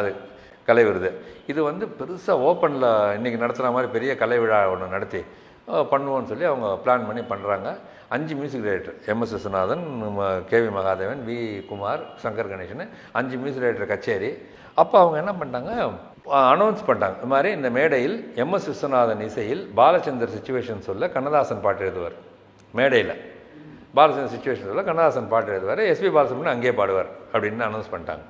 அது கலை விருது. இது வந்து பெருசாக ஓப்பனில் இன்றைக்கி நடத்துகிற மாதிரி பெரிய கலை விழா ஒன்று நடத்தி பண்ணுவோன்னு சொல்லி அவங்க பிளான் பண்ணி பண்ணுறாங்க அஞ்சு music director MS Viswanathan KV Mahadevan we Kumar Shankar Ganesan அஞ்சு மியூசிக் டைரக்டர் கச்சேரி. அப்போ அவங்க என்ன பண்ணிட்டாங்க? அனௌன்ஸ் பண்ணிட்டாங்க. இந்த மாதிரி இந்த மேடையில் எம்எஸ் விஸ்வநாதன் இசையில் பாலச்சந்தர் சுச்சுவேஷன் சொல்ல கண்ணதாசன் பாட்டு எழுதுவார். மேடையில். பாலச்சந்தர் சுச்சுவேஷன் சொல்ல கண்ணதாசன் பாட்டு எழுதுவார். எஸ்பி பாலசுப்ரமணியன் அங்கேயே பாடுவார் அப்படின்னு அனௌன்ஸ் பண்ணிட்டாங்க.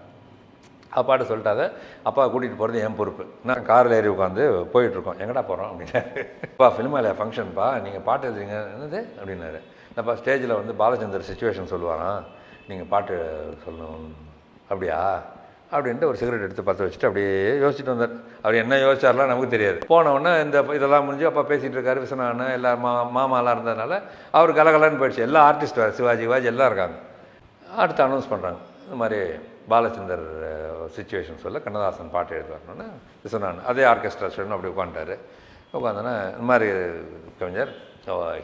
அப்பாட்ட சொல்லிட்டாத அப்பா கூட்டிகிட்டு போகிறது என் பொறுப்பு. நான் காரில் ஏறி உட்காந்து போயிட்டுருக்கோம். எங்கடா போகிறோம் அப்படின்னாரு அப்பா ஃபிலிமாவில் ஃபங்க்ஷன்ப்பா நீங்கள் பாட்டு எழுதுறீங்க. என்னது? அப்படின்னாரு. அப்பா ஸ்டேஜில் வந்து பாலச்சந்தர் சுச்சுவேஷன் சொல்லுவாராம். நீங்கள் பாட்டு சொல்லணும். அப்படியா? அப்படின்ட்டு ஒரு சிகரெட் எடுத்து பற்ற வச்சுட்டு அப்படியே யோசிச்சுட்டு வந்தார். அவர் என்ன யோசிச்சார்லாம் நமக்கு தெரியாது. போனவுடனே இந்த இதெல்லாம் முடிஞ்சு அப்பா பேசிகிட்டு இருக்காரு விஸ்வநாதன் எல்லா மா மாமாலாம் இருந்ததுனால அவர் கலகலன்னு போயிடுச்சு. எல்லா ஆர்டிஸ்ட் வேறு சிவாஜி சிவாஜி எல்லாம் இருக்காங்க. அடுத்து அனௌன்ஸ் பண்ணுறாங்க இந்த மாதிரி பாலச்சந்தர் சுச்சுவேஷன் சொல்ல கண்ணதாசன் பாட்டு எழுதுவார்னு சொன்னான். அதே ஆர்கெஸ்ட்ரா ஸ்டூடெண்ட் அப்படி உட்காந்துட்டாரு உட்காந்தோன்னே இந்த மாதிரி கவிஞர்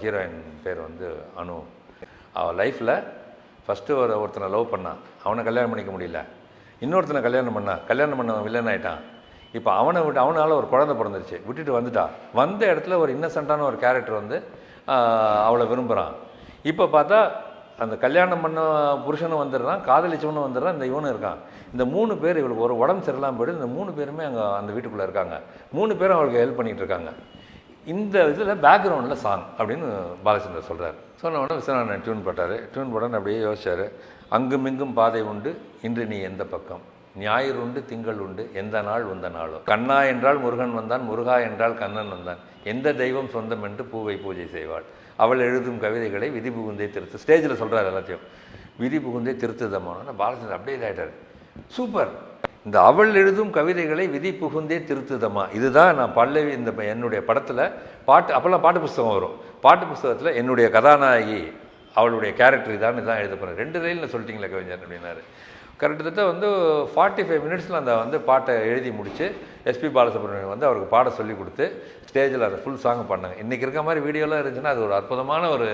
ஹீரோயின் பேர் வந்து அனு. அவள் லைஃப்பில் ஃபஸ்ட்டு ஒரு ஒருத்தனை லவ் பண்ணான் அவனை கல்யாணம் பண்ணிக்க முடியல. இன்னொருத்தனை கல்யாணம் பண்ணா கல்யாணம் பண்ணவன் வில்லன் ஆயிட்டான். இப்போ அவனை விட்டு அவனால் ஒரு குழந்தை பிறந்துருச்சு விட்டுட்டு வந்துட்டா. வந்த இடத்துல ஒரு இன்னசென்ட்டான ஒரு கேரக்டர் வந்து அவளை விரும்புகிறான் இப்போ பார்த்தா அந்த கல்யாணம் பண்ண புருஷனும் வந்துடுறான் காதலிச்சவனும் வந்துடுறான் இந்த இவனும் இருக்கான். இந்த மூணு பேர் இவளுக்கு ஒரு உடம்பு சரியில்லாமல் போயிட்டு இந்த மூணு பேருமே அங்கே அந்த வீட்டுக்குள்ளே இருக்காங்க. மூணு பேரும் அவளுக்கு ஹெல்ப் பண்ணிகிட்டு இருக்காங்க. இந்த இதில் பேக்ரவுண்டில் சாங் அப்படின்னு பாலச்சந்தர் சொல்கிறார் சொன்ன உடனே விஸ்வநாதன் டியூன் போட்டார். டியூன் போட்டான்னு அப்படியே யோசிச்சார். அங்குமிங்கும் பாதை உண்டு இன்று நீ எந்த பக்கம்? ஞாயிறு உண்டு திங்கள் உண்டு எந்த நாள் உந்த நாளோ. கண்ணா என்றால் முருகன் வந்தான் முருகா என்றால் கண்ணன் வந்தான். எந்த தெய்வம் சொந்தம் என்று பூவை பூஜை செய்வாள். அவள் எழுதும் கவிதைகளை விதி புகுந்தே திருத்து. ஸ்டேஜில் சொல்கிறார் எல்லாத்தையும். விதி புகுந்தே திருத்துதமான பாலச்சந்திரன் அப்படியே ஆகிட்டார் சூப்பர். இந்த அவள் எழுதும் கவிதைகளை விதி புகுந்தே திருத்துதமா இதுதான் நான் பல்லவி இந்த என்னுடைய படத்தில் பாட்டு அப்போல்லாம் பாட்டு புஸ்தகம் வரும். பாட்டு புஸ்தகத்தில் என்னுடைய கதாநாயகி அவளுடைய கேரக்டர் இதான் இதான் எழுத போகிறேன் ரெண்டு லைனில் சொல்லிட்டீங்களே கவிஞர் அப்படின்னாரு. கரெக்டாக வந்து ஃபார்ட்டி ஃபைவ் மினிட்ஸில் அந்த வந்து பாட்டை எழுதி முடித்து எஸ்பி பாலசுப்ரமணியன் வந்து அவருக்கு பாட சொல்லி கொடுத்து ஸ்டேஜில் அதை ஃபுல் சாங் பண்ணாங்க. இன்றைக்கி இருக்க மாதிரி வீடியோலாம் இருந்துச்சுன்னா அது ஒரு அற்புதமான ஒரு